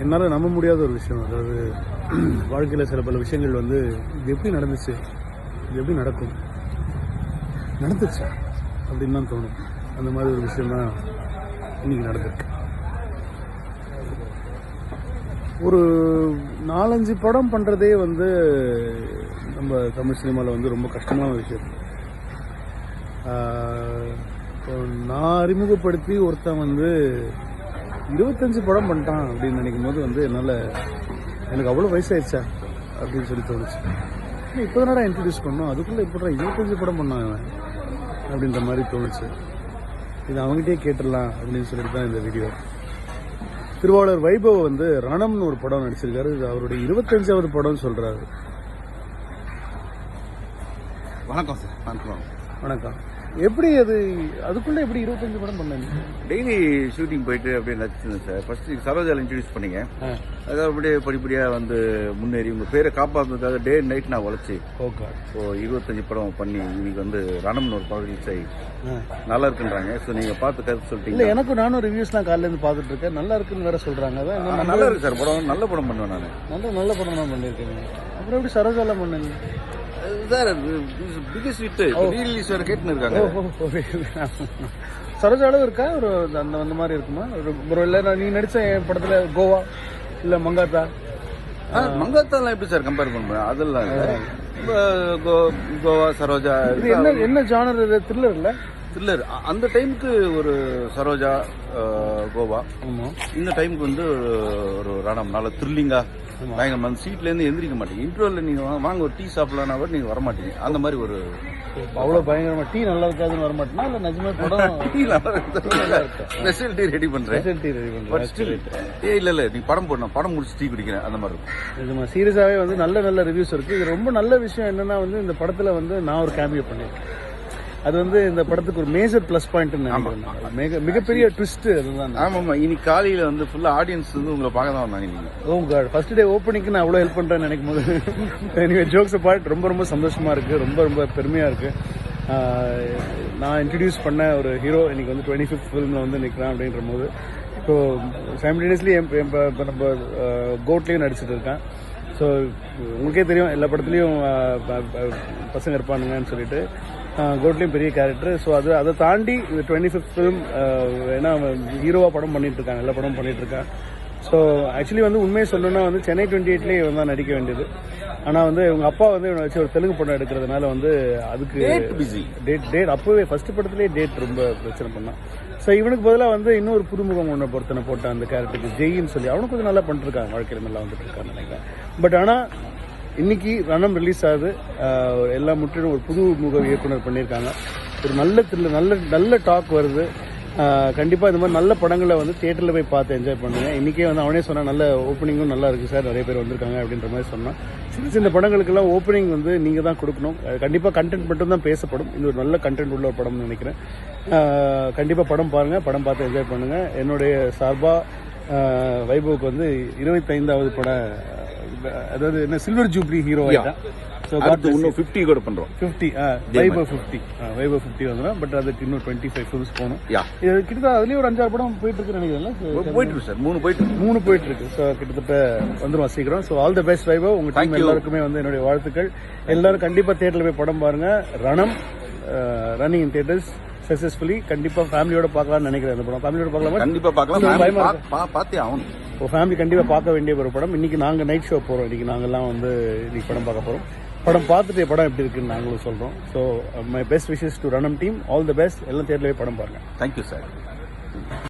என்னால் நம்ப முடியாத ஒரு விஷயம். அதாவது வாழ்க்கையில் சில பல விஷயங்கள் வந்து இது எப்படி நடந்துச்சு? இது எப்படி நடக்கும்? நடந்துச்சா? அப்படின்னு தான் தோணும். அந்த மாதிரி ஒரு விஷயம் தான் இன்னைக்கு நடந்திருக்கு. ஒரு நாலஞ்சு படம் பண்ணுறதே வந்து நம்ம தமிழ் சினிமாவில் வந்து ரொம்ப கஷ்டமான விஷயம். இப்போ நான் அறிமுகப்படுத்தி ஒருத்தன் வந்து இருபத்தஞ்சு படம் பண்ணிட்டான் அப்படின்னு நினைக்கும் போது வந்து என்னால் எனக்கு அவ்வளோ வயசாயிடுச்சா அப்படின்னு சொல்லி தோணுச்சு. இப்போ தானடா இன்ட்ரடியூஸ் பண்ணோம். அதுக்குள்ளே எப்படா இருபத்தஞ்சு படம் பண்ணான் அப்படின்ற மாதிரி தோணுச்சு. இது அவங்ககிட்டயே கேட்டுடலாம் அப்படின்னு சொல்லிட்டு தான் இந்த வீடியோ திருவாளர் வைபவ் வந்து ரணம்னு ஒரு படம் நடிச்சிருக்காரு. இது அவருடைய இருபத்தஞ்சாவது படம் சொல்றாரு. வணக்கம் சார். வணக்கம். வணக்கம். எப்படி அது அதுக்குள்ள எப்படி இருபத்தஞ்சு படம் பண்ணீங்க டெய்லி ஷூட்டிங் போயிட்டு அப்படியே நடிச்சிருந்தேன் சார். ஃபர்ஸ்ட் சரோஜால இன்ட்ரடியூஸ் பண்ணீங்க. அது அப்படியே படிப்படியாக வந்து முன்னேறி உங்கள் பேரை காப்பாற்றுறதுக்காக டே நைட் நான் உழைச்சி ஓகே ஸோ இருபத்தஞ்சு படம் பண்ணி இன்னைக்கு வந்து ரணம்னு ஒரு படம் ரிலீஸ் ஆகி நல்லா இருக்குன்றாங்க. ஸோ நீங்கள் பார்த்து கருத்து இல்ல சொல்லிட்டீங்க எனக்கும் நானும் ரிவ்யூஸ்லாம் காலையில இருந்து பார்த்துட்டு இருக்கேன். நல்லா இருக்குன்னு வேற சொல்றாங்க. அதான் நல்லா இருக்கு சார் படம். நல்ல படம் பண்ணுவேன் நான். நல்ல நல்ல படம் தான் பண்ணியிருக்கீங்க. அப்புறம் எப்படி சரோஜாலாம் பண்ணீங்க? சார் பிகஸ்ட் ஹிட் ரீலீஸ் வேறு கேட்டுன்னு இருக்காங்க. சரோஜா அளவு இருக்கா ஒரு அந்த அந்த மாதிரி இருக்குமா ஒரு இல்லை நீ நடிச்ச என் படத்துல கோவா இல்ல மங்காத்தா மங்காத்தாலாம் எப்படி சார் கம்பேர் பண்ணுவேன் அதெல்லாம் கோவா சரோஜா இது என்ன என்ன ஜானர் இது த்ரில்லர் இல்ல த்ரில்லர் அந்த டைமுக்கு ஒரு சரோஜா கோவா இந்த டைமுக்கு வந்து ஒரு- ஒரு ரணம் நல்ல த்ரில்லிங்கா பயங்கரமா அந்த சீட்ல இருந்து எந்திரிக்க மாட்டீங்க இன்டர்வல்ல நீங்க வா- வாங்க ஒரு டீ சாப்பிடலாம் கூட நீங்க வர மாட்டீங்க. அந்த மாதிரி ஒரு அவ்வளவு பயங்கரமா டீ நல்லா இருக்காதுன்னு வர மாட்டேனா இல்ல நிஜமே படம் tea special tea ready special tea ready பண்ணுறேன் ஏ இல்ல இல்ல நீ படம் போடணும். படம் முடிச்சு டீ குடிக்கிறேன். அந்த மாதிரி இருக்கும். நிஜமா சீரியஸாவே வந்து நல்ல நல்ல ரிவ்யூஸ் இருக்கு. இது ரொம்ப நல்ல விஷயம் என்னன்னா வந்து இந்த படத்துல வந்து நான் ஒரு கேமியோ பண்ணியிருக்கேன் அது வந்து இந்த படத்துக்கு ஒரு மேஜர் ப்ளஸ் பாயிண்ட். மிக மிகப்பெரிய ட்விஸ்ட் அதுதான் ஆமா ஆமா இன்னைக்கு காலையில வந்து ஃபுல்லா ஆடியன்ஸ் வந்து உங்களை பார்க்க தான் வந்தாங்க நீங்க ஓ காட் ஃபர்ஸ்ட் டே ஓப்பனிங்க்கு நான் அவ்வளோ ஹெல்ப் பண்ணுறேன்னு நினைக்கும் போது. எனிவே ஜோக்ஸ் பார்ட் ரொம்ப ரொம்ப சந்தோஷமா இருக்கு. ரொம்ப ரொம்ப பெருமையா இருக்கு. ஆஹ் நான் இன்ட்ரடியூஸ் பண்ண ஒரு ஹீரோ இன்னைக்கு வந்து டுவெண்ட்டி ஃபிஃப்த் ஃபிலிமில் வந்து நிற்கிறான் அப்படின்ற போது. இப்போ சைமல்டேனியஸ்லி இப்போ நம்ம கோட்லேயும் நடிச்சிட்டு இருக்கேன். ஸோ உங்களுக்கே தெரியும் எல்லா படத்துலையும் பசங்க இருப்பானுங்கன்னு சொல்லிட்டு. கோட்லேயும் பெரிய கேரக்டர் ஸோ அது அதை தாண்டி டுவெண்ட்டி ஃபிஃப்த் ஃபிலிம் ஏன்னா ஹீரோவாக படம் பண்ணிட்டு இருக்காங்க எல்லா படமும் பண்ணிட்டு இருக்கான். ஸோ ஆக்சுவலி வந்து உண்மையை சொல்லணும்னா வந்து சென்னை டுவெண்ட்டி எயிட்லேயே இவன் தான் நடிக்க வேண்டியது. ஆனால் வந்து இவங்க அப்பா வந்து இவனை வச்சு ஒரு தெலுங்கு படம் எடுக்கிறதுனால வந்து அதுக்கு பிஸி டேட் டேட் அப்போவே ஃபர்ஸ்ட் படத்துலேயே டேட் ரொம்ப பிரச்சனை பண்ணான். ஸோ இவனுக்கு பதிலாக வந்து இன்னொரு புதுமுகம் ஒன்று பொறுத்தனை போட்டான் அந்த கேரக்டருக்கு ஜெயின்னு சொல்லி. அவனும் கொஞ்சம் நல்லா பண்ணிருக்காங்க வாழ்க்கையில் நல்லா வந்துட்டு இருக்கான்னு நினைக்கிறேன். பட் ஆனால் இன்னைக்கு ரணம் ரிலீஸ் ஆகுது. எல்லா முற்றிலும் ஒரு புது முக இயக்குனர் பண்ணியிருக்காங்க. ஒரு நல்ல த்ரில் நல்ல நல்ல டாக் வருது. கண்டிப்பாக இந்த மாதிரி நல்ல படங்களை வந்து தேட்டரில் போய் பார்த்து என்ஜாய் பண்ணுங்கள் இன்றைக்கே வந்து அவனே சொன்னால் நல்ல ஓப்பனிங்கும் நல்லா இருக்குது சார். நிறைய பேர் வந்திருக்காங்க அப்படின்ற மாதிரி சொன்னான் சின்ன சின்ன படங்களுக்கெல்லாம் ஓப்பனிங் வந்து நீங்கள் தான் கொடுக்கணும். கண்டிப்பாக கண்டென்ட் மட்டும் தான் பேசப்படும். இது ஒரு நல்ல கண்டென்ட் உள்ள ஒரு படம்னு நினைக்கிறேன். கண்டிப்பாக படம் பாருங்கள் படம் பார்த்து என்ஜாய் பண்ணுங்கள் என்னுடைய சார்பாக வைபவுக்கு வந்து இருபத்தைந்தாவது பட அதாவது என்ன சில்வர் ஜூப்ளி ஹீரோ ஸோ இன்னும் 50 கூட பண்றோம். Fifty Vaibhav fifty Vaibhav fifty வந்துடும் பட் அதுக்கு இன்னும் டுவெண்ட்டி ஃபைவ் ஃபிலிம்ஸ் போகணும் இது கிட்டத்தட்ட அதுலயும் ஒரு அஞ்சாறு படம் போயிட்டு இருக்கு நினைக்கிறேன்ல போயிட்டு இருக்கு சார். மூணு போயிட்டு இருக்கு. மூணு போயிட்டு இருக்கு ஸோ கிட்டத்தட்ட வந்துரும் சீக்கிரம். So all the best Vaibhav உங்க Thank டீம். எல்லாருக்குமே வந்து என்னுடைய வாழ்த்துக்கள். எல்லாரும் கண்டிப்பா தியேட்டர்ல போய் படம் பாருங்க. Ranam running in theatres successfully கண்டிப்பா ஃபேமிலியோட பார்க்கலாம்னு நினைக்கிறேன் அந்த படம். ஃபேமிலியோட பார்க்கலாமா? கண்டிப்பா பார்க்கலாம். பார்த்தே ஆகணும். இப்போ ஃபேமிலி கண்டிப்பாக பார்க்க வேண்டிய ஒரு படம். இன்னைக்கு நாங்கள் நைட் ஷோ போகிறோம் இன்னைக்கு நாங்கள்லாம் வந்து இன்னைக்கு படம் பார்க்க போகிறோம் படம் பார்த்துட்டு படம் எப்படி இருக்குன்னு நாங்களும் சொல்கிறோம் so my best wishes to Ranam team all the best எல்லாம் தேர்தலே படம் பாருங்க. Thank you sir